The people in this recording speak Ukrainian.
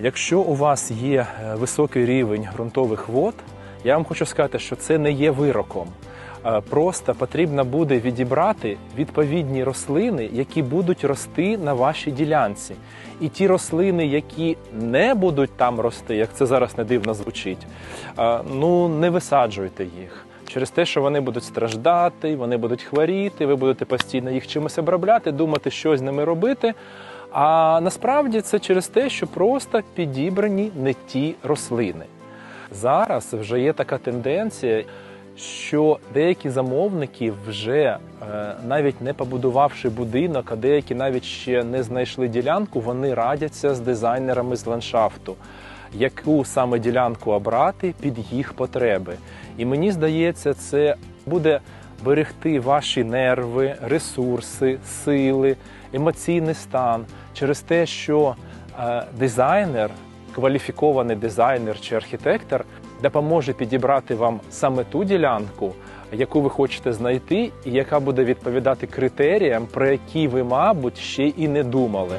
Якщо у вас є е, високий рівень ґрунтових вод, я вам хочу сказати, що це не є вироком. Е, Просто потрібно буде відібрати відповідні рослини, які будуть рости на вашій ділянці. І ті рослини, які не будуть там рости, як це зараз не дивно звучить, е, ну не висаджуйте їх. Через те, що вони будуть страждати, вони будуть хворіти, ви будете постійно їх чимось обробляти, думати, що з ними робити. А насправді це через те, що просто підібрані не ті рослини. Зараз вже є така тенденція, що деякі замовники вже е, навіть не побудувавши будинок, а деякі навіть ще не знайшли ділянку, вони радяться з дизайнерами з ландшафту, яку саме ділянку обрати під їх потреби. І мені здається, це буде берегти ваші нерви, ресурси, сили, емоційний стан через те, що е, дизайнер, кваліфікований дизайнер чи архітектор допоможе підібрати вам саме ту ділянку, яку ви хочете знайти, і яка буде відповідати критеріям, про які ви, мабуть, ще і не думали.